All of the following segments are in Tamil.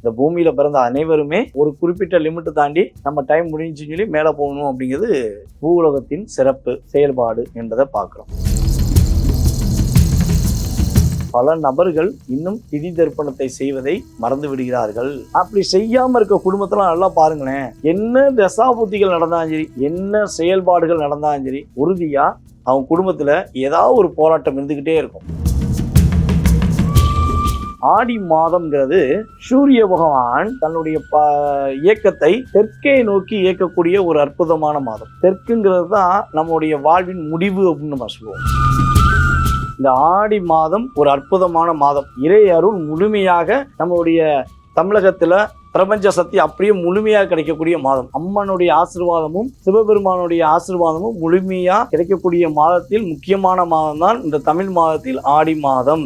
இந்த பூமியில பிறந்த அனைவருமே ஒரு குறிப்பிட்ட லிமிட் தாண்டி நம்ம டைம் முடிஞ்சுன்னு சொல்லி மேலே போகணும் அப்படிங்கிறது பூவுலகத்தின் சிறப்பு செயல்பாடு என்பதை பார்க்குறோம். பல நபர்கள் இன்னும் திதி தர்ப்பணத்தை செய்வதை மறந்து விடுகிறார்கள். அப்படி செய்யாம இருக்க குடும்பத்தெல்லாம் நல்லா பாருங்களேன். என்ன தசாபுத்திகள் நடந்தாலும் சரி என்ன செயல்பாடுகள் நடந்தாலும் சரி உறுதியா அவங்க குடும்பத்துல ஏதாவது ஒரு போராட்டம் இருந்துகிட்டே இருக்கும். ஆடி மாதம்ங்கிறது சூரிய பகவான் தன்னுடைய ப இயக்கத்தை தெற்கே நோக்கி இயக்கக்கூடிய ஒரு அற்புதமான மாதம். தெற்குங்கிறது தான் நம்முடைய வாழ்வின் முடிவு அப்படின்னு நம்ம சொல்லுவோம். இந்த ஆடி மாதம் ஒரு அற்புதமான மாதம். இறை அருள் முழுமையாக நம்மளுடைய தமிழகத்தில் பிரபஞ்ச சக்தி அப்படியே முழுமையாக கிடைக்கக்கூடிய மாதம். அம்மனுடைய ஆசிர்வாதமும் சிவபெருமானுடைய ஆசிர்வாதமும் முழுமையாக கிடைக்கக்கூடிய மாதத்தில் முக்கியமான மாதம் தான் இந்த தமிழ் மாதத்தில் ஆடி மாதம்.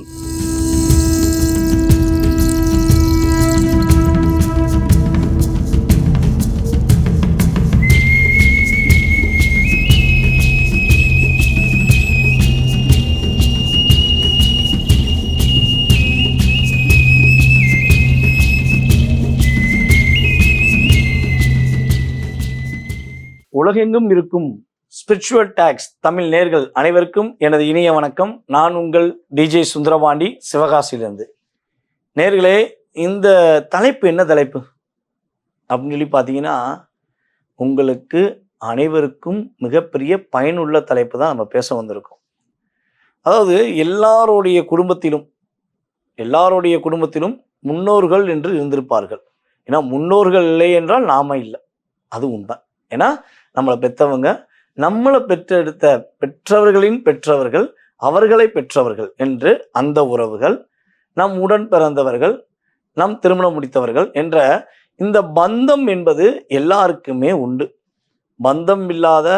உலகெங்கும் இருக்கும் ஸ்பிரிச்சுவல் டாக்ஸ் தமிழ் நேர்கள் அனைவருக்கும் எனது இனிய வணக்கம். நான் உங்கள் டிஜே சுந்தரபாண்டி சிவகாசியிலிருந்து. நேர்களே இந்த தலைப்பு என்ன தலைப்பு? அப்படின்னு சொல்லி பார்த்தீங்கன்னா உங்களுக்கு அனைவருக்கும் மிகப்பெரிய பயனுள்ள தலைப்பு தான் நம்ம பேச வந்திருக்கோம். அதாவது எல்லாருடைய குடும்பத்திலும் எல்லாருடைய குடும்பத்திலும் முன்னோர்கள் என்று இருந்திருப்பார்கள். ஏன்னா முன்னோர்கள் இல்லை என்றால் நாம இல்லை. அது உண்மை. ஏன்னா நம்மளை பெற்றவங்க நம்மளை பெற்றெடுத்த பெற்றவர்களின் பெற்றவர்கள் அவர்களை பெற்றவர்கள் என்று அந்த உறவுகள் நம் உடன் பிறந்தவர்கள் நம் திருமணம் முடித்தவர்கள் என்ற இந்த பந்தம் என்பது எல்லாருக்குமே உண்டு. பந்தம் இல்லாத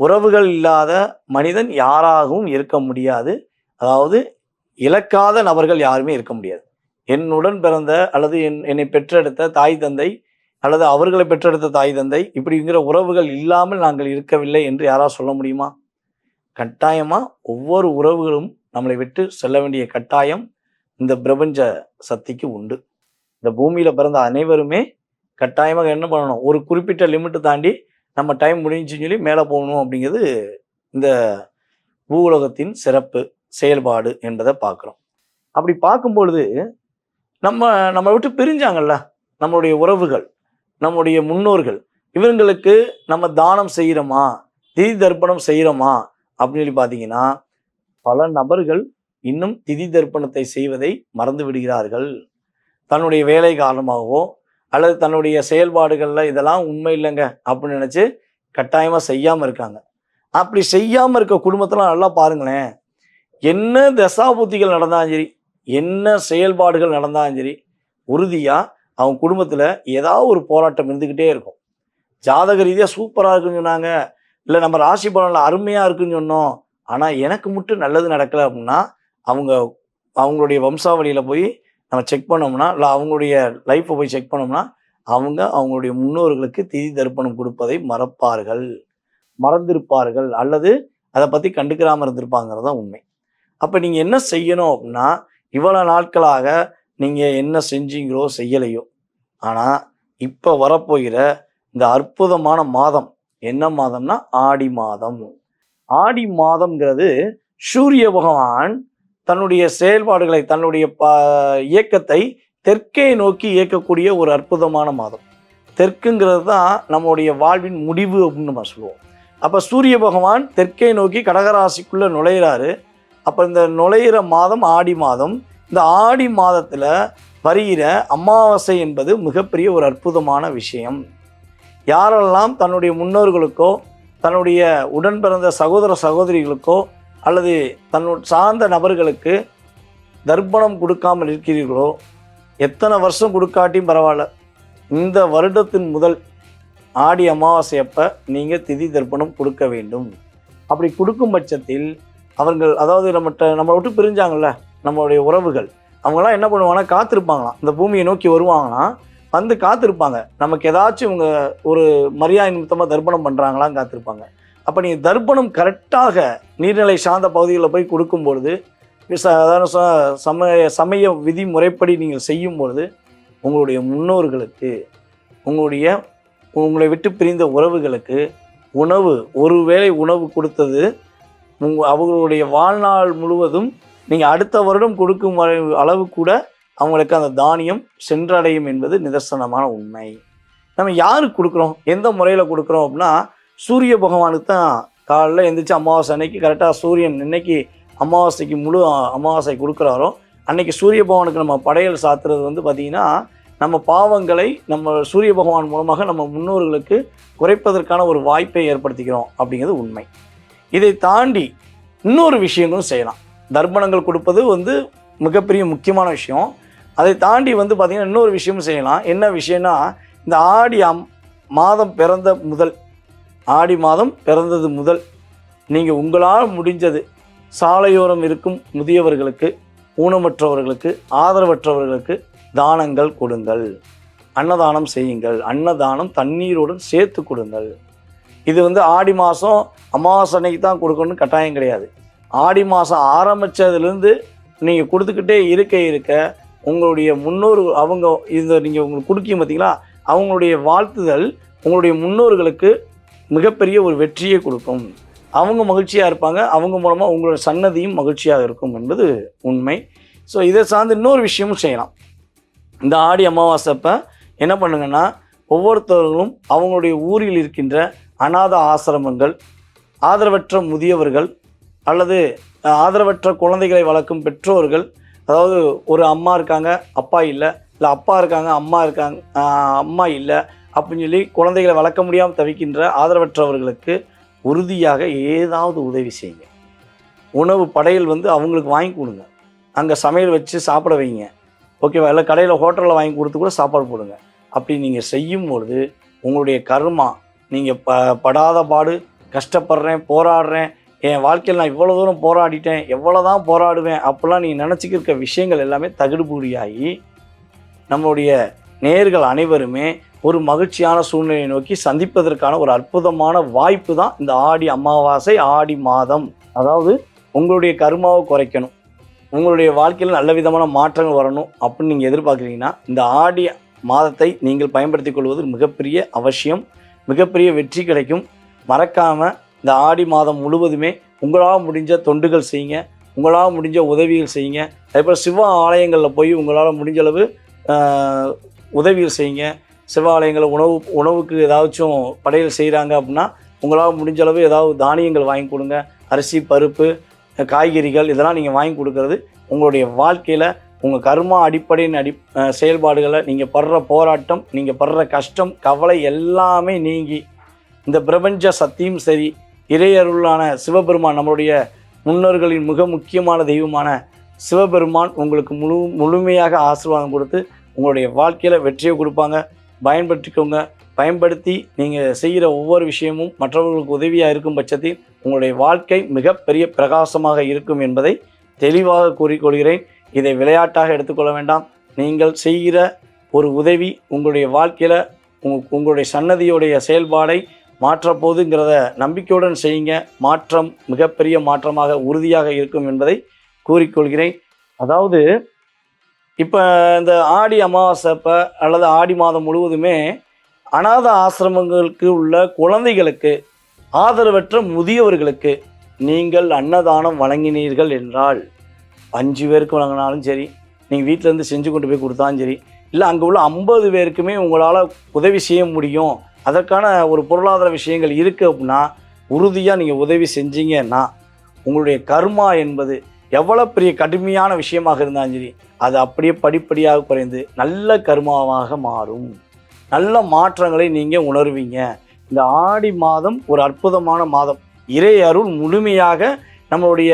உறவுகள் இல்லாத மனிதன் யாராகவும் இருக்க முடியாது. அதாவது இழக்காத நபர்கள் யாருமே இருக்க முடியாது. என்னுடன் பிறந்த அல்லது என் என்னை பெற்றெடுத்த தாய் தந்தை அல்லது அவர்களை பெற்றெடுத்த தாய் தந்தை இப்படிங்கிற உறவுகள் இல்லாமல் நாங்கள் இருக்கவில்லை என்று யாராவது சொல்ல முடியுமா? கட்டாயமா ஒவ்வொரு உறவுகளும் நம்மளை விட்டு செல்ல வேண்டிய கட்டாயம் இந்த பிரபஞ்ச சக்திக்கு உண்டு. இந்த பூமியில பிறந்த அனைவருமே கட்டாயமாக என்ன பண்ணணும்? ஒரு குறிப்பிட்ட லிமிட்டை தாண்டி நம்ம டைம் முடிஞ்சுன்னு சொல்லி மேலே போகணும் அப்படிங்கிறது இந்த பூவுலகத்தின் சிறப்பு செயல்பாடு என்பதை பார்க்குறோம். அப்படி பார்க்கும்பொழுது நம்ம நம்மளை விட்டு பிரிஞ்சாங்கல்ல? நம்மளுடைய உறவுகள். நம்முடைய முன்னோர்கள் இவங்களுக்கு நம்ம தானம் செய்கிறோமா திதி தர்ப்பணம் செய்கிறோமா அப்படின்னு சொல்லி பார்த்தீங்கன்னா பல நபர்கள் இன்னும் திதி தர்ப்பணத்தை செய்வதை மறந்து விடுகிறார்கள். தன்னுடைய வேலை காரணமாகவோ அல்லது தன்னுடைய செயல்பாடுகளில் இதெல்லாம் உண்மை இல்லைங்க அப்படின்னு நினச்சி கட்டாயமாக செய்யாமல் இருக்காங்க. அப்படி செய்யாமல் இருக்க குடும்பத்தெல்லாம் நல்லா பாருங்களேன். என்ன தசாபூத்திகள் நடந்தாலும் சரி என்ன செயல்பாடுகள் நடந்தாலும் சரி உறுதியாக அவங்க குடும்பத்தில் ஏதாவது ஒரு போராட்டம் இருந்துக்கிட்டே இருக்கும். ஜாதக ரீதியாக சூப்பராக இருக்குன்னு சொன்னாங்க. இல்லை நம்ம ராசி பலனில் அருமையாக இருக்குன்னு சொன்னோம். ஆனால் எனக்கு மட்டும் நல்லது நடக்கலை அப்படின்னா அவங்க அவங்களுடைய வம்சாவளியில் போய் நம்ம செக் பண்ணோம்னா இல்லை அவங்களுடைய லைஃப்பை போய் செக் பண்ணோம்னா அவங்க அவங்களுடைய முன்னோர்களுக்கு திதி தர்ப்பணம் கொடுப்பதை மறப்பார்கள். மறந்திருப்பார்கள். அல்லது அதை பற்றி கண்டுக்கிறாமல் இருந்திருப்பாங்கிறது தான் உண்மை. அப்போ நீங்கள் என்ன செய்யணும் அப்படின்னா இவ்வளோ நாட்களாக நீங்கள் என்ன செஞ்சீங்களோ செய்யலையோ ஆனால் இப்போ வரப்போகிற இந்த அற்புதமான மாதம் என்ன மாதம்னா ஆடி மாதம். ஆடி மாதம்ங்கிறது சூரிய பகவான் தன்னுடைய செயல்பாடுகளை தன்னுடைய ப இயக்கத்தை தெற்கே நோக்கி இயக்கக்கூடிய ஒரு அற்புதமான மாதம். தெற்குங்கிறது தான் நம்முடைய வாழ்வின் முடிவு அப்படின்னு நம்ம சொல்லுவோம். அப்போ சூரிய பகவான் தெற்கே நோக்கி கடகராசிக்குள்ளே நுழையிறாரு. அப்போ இந்த நுழையிற மாதம் ஆடி மாதம். இந்த ஆடி மாதத்தில் வருகிற அமாவாசை என்பது மிகப்பெரிய ஒரு அற்புதமான விஷயம். யாரெல்லாம் தன்னுடைய முன்னோர்களுக்கோ தன்னுடைய உடன் பிறந்த சகோதர சகோதரிகளுக்கோ அல்லது தன்னு சார்ந்த நபர்களுக்கு தர்ப்பணம் கொடுக்காமல் இருக்கிறீர்களோ எத்தனை வருஷம் கொடுக்காட்டியும் பரவாயில்ல. இந்த வருடத்தின் முதல் ஆடி அமாவாசை அப்போ நீங்கள் திதி தர்ப்பணம் கொடுக்க வேண்டும். அப்படி கொடுக்கும் பட்சத்தில் அவர்கள் அதாவது நம்மகிட்ட நம்மளை விட்டு பிரிஞ்சாங்கல்ல நம்மளுடைய உறவுகள். அவங்களாம் என்ன பண்ணுவாங்கன்னா காத்திருப்பாங்களாம். இந்த பூமியை நோக்கி வருவாங்களாம். வந்து காத்திருப்பாங்க. நமக்கு ஏதாச்சும் இவங்க ஒரு மரியாதை நிமித்தமாக தர்ப்பணம் பண்ணுறாங்களான்னு காத்திருப்பாங்க. அப்போ நீங்கள் தர்ப்பணம் கரெக்டாக நீர்நிலை சார்ந்த பகுதிகளில் போய் கொடுக்கும் பொழுது ச- சமய சமய விதி முறைப்படி நீங்கள் செய்யும் பொழுது உங்களுடைய முன்னோர்களுக்கு உங்களுடைய உங்களை விட்டு பிரிந்த உறவுகளுக்கு உணவு ஒருவேளை உணவு கொடுத்தது உங்க அவங்களுடைய வாழ்நாள் முழுவதும் நீங்கள் அடுத்த வருடம் கொடுக்கும் அளவு- அளவு கூட அவங்களுக்கு அந்த தானியம் சென்றடையும் என்பது நிதர்சனமான உண்மை. நம்ம யாருக்கு கொடுக்குறோம்? எந்த முறையில் கொடுக்குறோம் அப்படின்னா சூரிய பகவானுக்கு தான் காலையில் எந்திரிச்சு அமாவாசை அன்னைக்கு கரெக்டாக சூரியன் இன்னைக்கு அமாவாசைக்கு முழு அமாவாசை கொடுக்குறாரோ அன்னைக்கு சூரிய பகவானுக்கு நம்ம படையல் சாத்துறது வந்து பார்த்திங்கன்னா நம்ம பாவங்களை நம்ம சூரிய பகவான் மூலமாக நம்ம முன்னோர்களுக்கு குறைப்பதற்கான ஒரு வாய்ப்பை ஏற்படுத்திக்கிறோம் அப்படிங்கிறது உண்மை. இதை தாண்டி இன்னொரு விஷயங்களும் செய்யலாம். தர்ப்பணங்கள் கொடுப்பது வந்து மிகப்பெரிய முக்கியமான விஷயம். அதை தாண்டி வந்து பார்த்திங்கன்னா இன்னொரு விஷயமும் செய்யலாம். என்ன விஷயம்னா இந்த ஆடி அம் மாதம் பிறந்த முதல் ஆடி மாதம் பிறந்தது முதல் நீங்கள் உங்களால் முடிஞ்சது சாலையோரம் இருக்கும் முதியவர்களுக்கு ஊனமற்றவர்களுக்கு ஆதரவற்றவர்களுக்கு தானங்கள் கொடுங்கள். அன்னதானம் செய்யுங்கள். அன்னதானம் தண்ணீருடன் சேர்த்து கொடுங்கள். இது வந்து ஆடி மாதம் அமாவாசனைக்கு அன்னைக்கு தான் கொடுக்கணும்னு கட்டாயம் கிடையாது. ஆடி மாதம் ஆரம்பித்ததுலேருந்து நீங்கள் கொடுத்துக்கிட்டே இருக்க இருக்க உங்களுடைய முன்னோர் அவங்க இந்த நீங்கள் உங்களுக்கு கொடுக்கீங்க பார்த்தீங்களா? அவங்களுடைய வாழ்த்துதல் உங்களுடைய முன்னோர்களுக்கு மிகப்பெரிய ஒரு வெற்றியை கொடுக்கும். அவங்க மகிழ்ச்சியாக இருப்பாங்க. அவங்க மூலமாக உங்களோட சன்னதியும் மகிழ்ச்சியாக இருக்கும் என்பது உண்மை. ஸோ இதை சார்ந்து இன்னொரு விஷயமும் செய்யலாம். இந்த ஆடி அமாவாசைப்போ என்ன பண்ணுங்கன்னா ஒவ்வொருத்தவர்களும் அவங்களுடைய ஊரில் இருக்கின்ற அநாத ஆசிரமங்கள் ஆதரவற்ற முதியவர்கள் அல்லது ஆதரவற்ற குழந்தைகளை வளர்க்கும் பெற்றோர்கள் அதாவது ஒரு அம்மா இருக்காங்க அப்பா இல்லை இல்லை அப்பா இருக்காங்க அம்மா இருக்காங்க அம்மா இல்லை அப்படின்னு சொல்லி குழந்தைகளை வளர்க்க முடியாமல் தவிக்கின்ற ஆதரவற்றவர்களுக்கு உறுதியாக ஏதாவது உதவி செய்யுங்க. உணவு படையல் வந்து அவங்களுக்கு வாங்கி கொடுங்க. அங்கே சமையல் வச்சு சாப்பிட வைங்க. ஓகேவா? இல்லை கடையில் ஹோட்டலில் வாங்கி கொடுத்து கூட சாப்பாடு போடுங்க. அப்படி நீங்கள் செய்யும் பொழுது உங்களுடைய கர்மா நீங்கள் ப படாத பாடு கஷ்டப்படுறேன் போராடுறேன் என் வாழ்க்கையில் நான் இவ்வளோ தூரம் போராடிட்டேன் எவ்வளோ தான் போராடுவேன் அப்போல்லாம் நீங்கள் நினச்சிக்கிருக்க விஷயங்கள் எல்லாமே தகுடுபூடியாகி நம்மளுடைய நேர்கள் அனைவருமே ஒரு மகிழ்ச்சியான சூழ்நிலையை நோக்கி சந்திப்பதற்கான ஒரு அற்புதமான வாய்ப்பு தான் இந்த ஆடி அமாவாசை ஆடி மாதம். அதாவது உங்களுடைய கருமாவை குறைக்கணும். உங்களுடைய வாழ்க்கையில் நல்ல விதமான மாற்றங்கள் வரணும் அப்படின்னு நீங்கள் எதிர்பார்க்குறீங்கன்னா இந்த ஆடி மாதத்தை நீங்கள் பயன்படுத்தி கொள்வது மிகப்பெரிய அவசியம் மிகப்பெரிய வெற்றி கிடைக்கும். மறக்காமல் இந்த ஆடி மாதம் முழுவதுமே உங்களால் முடிஞ்ச தொண்டுகள் செய்யுங்க உங்களால் முடிஞ்ச உதவிகள் செய்யுங்க. அதேபோல் சிவ ஆலயங்களில் போய் உங்களால் முடிஞ்ச அளவு உதவிகள் செய்யுங்க. சிவ ஆலயங்களில் உணவு உணவுக்கு ஏதாச்சும் படையல் செய்கிறாங்க அப்படின்னா உங்களால் முடிஞ்ச அளவு ஏதாவது தானியங்கள் வாங்கி கொடுங்க. அரிசி பருப்பு காய்கறிகள் இதெல்லாம் நீங்கள் வாங்கி கொடுக்கறது உங்களுடைய வாழ்க்கையில் உங்கள் கர்மா அடிப்படையின் அடி செயல்பாடுகளை நீங்கள் படுற போராட்டம் நீங்கள் படுற கஷ்டம் கவலை எல்லாமே நீங்கி இந்த பிரபஞ்ச சக்தியும் சரி இறையருளான சிவபெருமான் நம்மளுடைய முன்னோர்களின் மிக முக்கியமான தெய்வமான சிவபெருமான் உங்களுக்கு முழு முழுமையாக ஆசீர்வாதம் கொடுத்து உங்களுடைய வாழ்க்கையில் வெற்றியை கொடுப்பாங்க. பயன்படுத்திக்கோங்க. பயன்படுத்தி நீங்கள் செய்கிற ஒவ்வொரு விஷயமும் மற்றவர்களுக்கு உதவியாக இருக்கும் பட்சத்தில் உங்களுடைய வாழ்க்கை மிகப்பெரிய பிரகாசமாக இருக்கும் என்பதை தெளிவாக கூறிக்கொள்கிறேன். இதை விளையாட்டாக எடுத்துக்கொள்ள வேண்டாம். நீங்கள் செய்கிற ஒரு உதவி உங்களுடைய வாழ்க்கையில் உங்களுடைய சன்னதியுடைய செயல்பாடை மாற்றப்போகுதுங்கிறத நம்பிக்கையுடன் செய்யுங்க. மாற்றம் மிகப்பெரிய மாற்றமாக உறுதியாக இருக்கும் என்பதை கூறிக்கொள்கிறேன். அதாவது இப்போ இந்த ஆடி அமாவாசை அப்போ அல்லது ஆடி மாதம் முழுவதுமே அநாத ஆசிரமங்களுக்கு உள்ள குழந்தைகளுக்கு ஆதரவற்ற முதியவர்களுக்கு நீங்கள் அன்னதானம் வழங்கினீர்கள் என்றால் அஞ்சு பேருக்கு வழங்கினாலும் சரி நீங்கள் வீட்டிலேருந்து செஞ்சு கொண்டு போய் கொடுத்தாலும் சரி இல்லை அங்கே உள்ள ஐம்பது பேருக்குமே உங்களால் உதவி செய்ய முடியும் அதற்கான ஒரு பொருளாதார விஷயங்கள் இருக்குது அப்படின்னா உறுதியாக நீங்கள் உதவி செஞ்சீங்கன்னா உங்களுடைய கர்மா என்பது எவ்வளோ பெரிய கடுமையான விஷயமாக இருந்தாலும் சரி அது அப்படியே படிப்படியாக குறைந்து நல்ல கர்மாவாக மாறும். நல்ல மாற்றங்களை நீங்கள் உணர்வீங்க. இந்த ஆடி மாதம் ஒரு அற்புதமான மாதம். இறை அருள் முழுமையாக நம்மளுடைய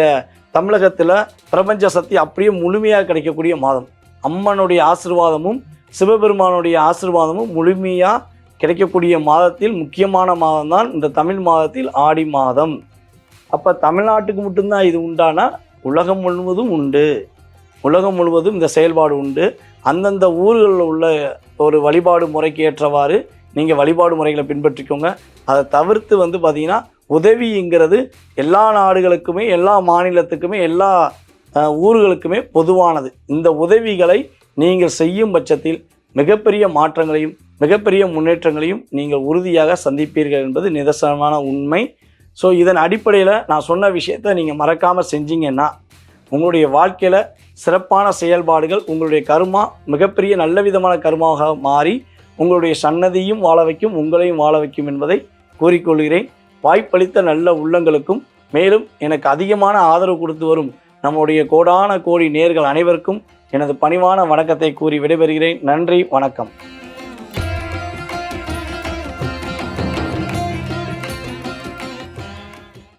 தமிழகத்தில் பிரபஞ்ச சக்தி அப்படியே முழுமையாக கிடைக்கக்கூடிய மாதம். அம்மனுடைய ஆசிர்வாதமும் சிவபெருமானுடைய ஆசிர்வாதமும் முழுமையாக கிடைக்கக்கூடிய மாதத்தில் முக்கியமான மாதம் தான் இந்த தமிழ் மாதத்தில் ஆடி மாதம். அப்போ தமிழ்நாட்டுக்கு மட்டும்தான் இது உண்டானா? உலகம் முழுவதும் உண்டு. உலகம் முழுவதும் இந்த செயல்பாடு உண்டு. அந்தந்த ஊர்களில் உள்ள ஒரு வழிபாடு முறைக்கு ஏற்றவாறு நீங்கள் வழிபாடு முறைகளை பின்பற்றிக்கோங்க. அதை தவிர்த்து வந்து பார்த்திங்கன்னா உதவிங்கிறது எல்லா நாடுகளுக்குமே எல்லா மாநிலத்துக்குமே எல்லா ஊர்களுக்குமே பொதுவானது. இந்த உதவிகளை நீங்கள் செய்யும் பட்சத்தில் மிகப்பெரிய மாற்றங்களையும் மிகப்பெரிய முன்னேற்றங்களையும் நீங்கள் உறுதியாக சந்திப்பீர்கள் என்பது நிதர்சனமான உண்மை. ஸோ இதன் அடிப்படையில் நான் சொன்ன விஷயத்தை நீங்கள் மறக்காமல் செஞ்சீங்கன்னா உங்களுடைய வாழ்க்கையில் சிறப்பான செயல்பாடுகள் உங்களுடைய கருமா மிகப்பெரிய நல்ல விதமான கருமாவாக மாறி உங்களுடைய சன்னதியும் வாழ வைக்கும் உங்களையும் வாழ வைக்கும் என்பதை கூறிக்கொள்கிறேன். வாய்ப்பளித்த நல்ல உள்ளங்களுக்கும் மேலும் எனக்கு அதிகமான ஆதரவு கொடுத்து வரும் நம்முடைய கோடான கோடி நேர்கள் அனைவருக்கும் எனது பணிவான வணக்கத்தை கூறி விடைபெறுகிறேன். நன்றி வணக்கம்.